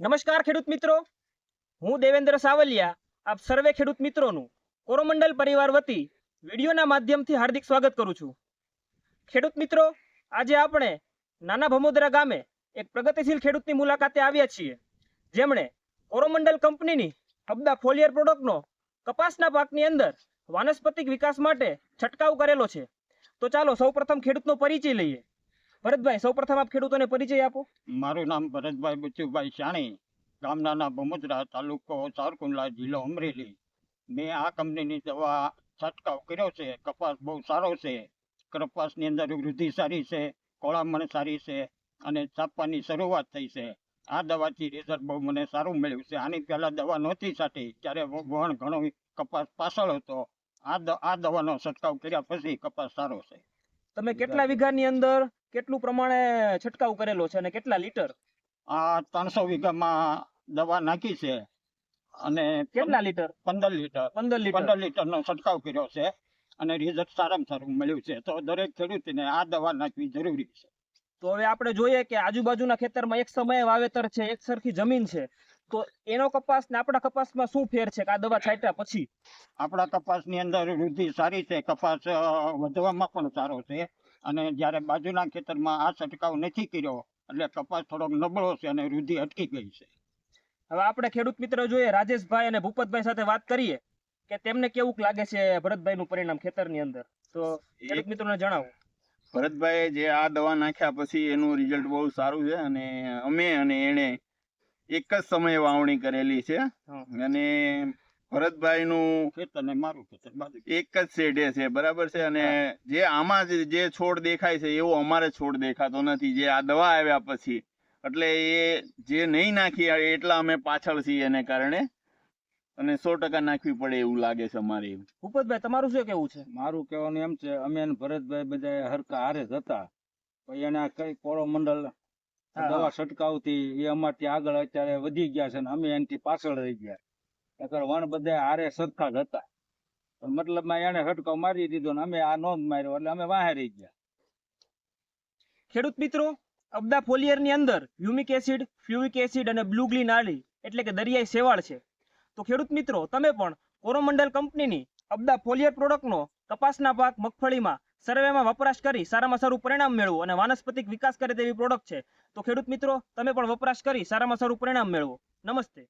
નમસ્કાર ખેડૂત મિત્રો. હું દેવેન્દ્ર સાવલિયા, આપ સર્વે ખેડૂત મિત્રોનું કોરોમંડલ પરિવાર વતી વિડીયોના માધ્યમથી હાર્દિક સ્વાગત કરું છું. ખેડૂત મિત્રો, આજે આપણે નાના ભમોદરા ગામે એક પ્રગતિશીલ ખેડૂતની મુલાકાતે આવ્યા છીએ. જેમણે કોરોમંડલ કંપનીની હબદા ફોલિયર પ્રોડક્ટનો કપાસના પાકની અંદર વાનસ્પતિક વિકાસ માટે છંટકાવ કરેલો છે. તો ચાલો સૌપ્રથમ ખેડૂતનો પરિચય લઈએ. ભરતભાઈ, સૌપ્રથમ આપ ખેડૂતોને પરિચય આપો. મારું નામ ભરતભાઈ બચુભાઈ શાણી ગામ નાના ભમુદ્રા તાલુકો સારકુંડલા જિલ્લો અમરેલી. મેં આ કંપનીની દવા છંટકાવ કર્યો છે, કપાસ બહુ સારો છે, કપાસની અંદર વૃદ્ધિ સારી છે કોળામણ સારી છે અને છાપવાની શરૂઆત થઈ છે. આ દવાથી રિઝલ્ટ બહુ મને સારું મળ્યું છે. આની પહેલા દવા નહોતી છાંટી, ત્યારે વણ ઘણો કપાસ પાછળ હતો. આ આ દવાનો છંટકાવ કર્યા પછી કપાસ સારો છે. તમે કેટલા વીઘાની અંદર કેટલું પ્રમાણે છંટકાવ કરેલો છે અને કેટલા લીટર? આ ત્રણસો વીઘામાં દવા નાખી છે અને કેટલા લીટર? પંદર લીટર. પંદર લીટર. પંદર લીટરનો છંટકાવ કર્યો છે અને રિઝલ્ટ સારામાં સારું મળ્યું છે. તો દરેક ખેડૂતને આ દવા નાખવી જરૂરી છે. તો હવે આપણે જોઈએ કે આજુબાજુના ખેતરમાં એક સમયે વાવેતર છે એક સરખી જમીન છે. તો એનો કપાસ ને આપણા કપાસમાં શું ફેર છે કે આ દવા છાંટ્યા પછી? આપણા કપાસની અંદર વૃદ્ધિ સારી છે. કપાસ વધવામાં પણ સારો છે. અને જ્યારે બાજુના ખેતરમાં આ છંટકાવ નથી કર્યો એટલે કપાસ થોડોક નબળો છે અને વૃદ્ધિ અટકી ગઈ છે. હવે આપણે ખેડૂત મિત્ર જોઈએ રાજેશભાઈ અને ભૂપતભાઈ સાથે વાત કરીએ કે તેમને કેવું લાગે છે ભરતભાઈનું પરિણામ ખેતરની અંદર? તો ખેડૂત મિત્રોને જણાવો. ભરતભાઈએ જે આ દવા નાખ્યા પછી એનું રિઝલ્ટ બહુ સારું છે અને અમે અને એણે એક જ સમયે વાવણી કરેલી છે. અને ભરતભાઈનું ખેતર ને મારું ખેતર એક જ શેઢે છે બરાબર છે? અને જે આમાં જ જે છોડ દેખાય છે એવો અમારે છોડ દેખાતો નથી. જે આ દવા આવ્યા પછી. એટલે એ જે નહીં નાખી એટલા અમે પાછળ છીએ એને કારણે. અને સો ટકા નાખવી પડે એવું લાગે છે અમારે એવું ભૂપતભાઈ તમારું શું કેવું છે? મારું કહેવાનું એમ છે અમે ભરતભાઈ બધા હરકા હારે જ હતા. પછી એને કઈ કોળો મંડળ. દવા છટકાવતી એ અમારથી આગળ અત્યારે વધી ગયા છે ને અમે એનાથી પાછળ રહી ગયા. નકર વણ બધા હારે સરખા જ હતા. પણ મતલબમાં એને છટકાવ મારી દીધો ને અમે આ નોંધ માર્યો એટલે અમે વાહે રહી ગયા. ખેડૂત મિત્રો અબદા ફોલિયરની અંદર હ્યુમિક એસિડ ફ્યુવિક એસિડ અને બ્લુગ્લી નાળી એટલે કે દરિયાઈ શેવાળ છે. તો ખેડૂત મિત્રો તમે પણ કોરોમંડલ કંપનીની અબદા ફોલિયર પ્રોડક્ટનો કપાસના પાક મગફળીમાં સર્વેમાં વપરાશ કરી સારામાં સારું પરિણામ મેળવો અને વાનસ્પતિક વિકાસ કરે તેવી પ્રોડક્ટ છે. તો ખેડૂત મિત્રો, તમે પણ વપરાશ કરી સારામાં સારું પરિણામ મેળવો. નમસ્તે.